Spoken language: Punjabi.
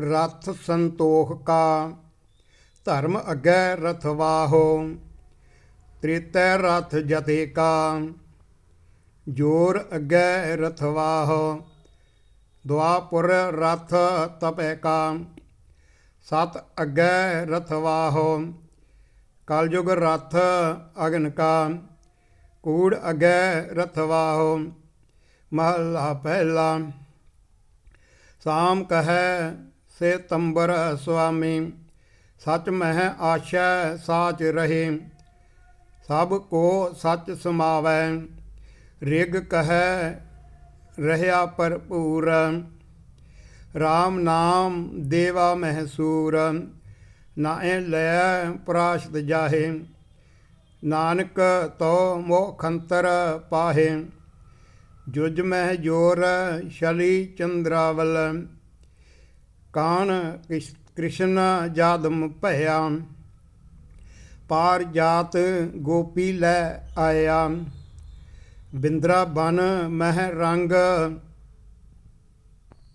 ਰਥ ਸੰਤੋਖ ਕਾ। ਧਰਮ ਅੱਗੇ ਰਥਵਾਹੋ ਤ੍ਰਿਤੈ ਰਥ ਜਤੇ ਕਾ। ਜੋਰ ਅੱਗੇ ਰਥਵਾਹੋ ਦੁਆਪੁਰ ਰਥ ਤਪੈ ਕਾ। ਸਤ ਅੱਗੇ ਰਥਵਾਹੋ ਕਲਯੁਗ ਰਥ ਅਗਨ ਕਾ। ਕੂੜ ਅੱਗੇ ਰਥਵਾਹੋ ਮਹਲਾ ਪਹਿਲਾ। ਸਾਮ ਕਹੈ ਸੇ ਤੰਬਰ ਸੁਆਮੀ, ਸਚ ਮਹਿ ਆਸ਼ੈ ਸਾਚ ਰਹੇ, ਸਭ ਕੋ ਸਚ ਸਮਾਵੈ, ਰਿਗ ਕਹੈ ਰਹਿਆ ਭਰਪੂਰ। RAM ਨਾਮ ਦੇਵਾ ਮਹਸੂਰ ਨਾਏ ਲੈ ਪ੍ਰਾਸ਼ਤ ਜਾਹੇ, ਨਾਨਕ ਤੋ ਮੋਖੰਤਰ ਪਾਹੇ, ਜੁਜ ਮਹਿ ਜੋਰ ਸ਼ਲੀ ਚੰਦਰਾਵਲ। ਕਾਨ ਕਿਸ- ਕ੍ਰਿਸ਼ਨ ਜਾਦਮ ਭਇਆ। ਪਾਰ ਜਾਤ ਗੋਪੀ ਲੈ ਆਇਆ। ਬਿੰਦਰਾ ਬਨ ਮਹਿ ਰੰਗ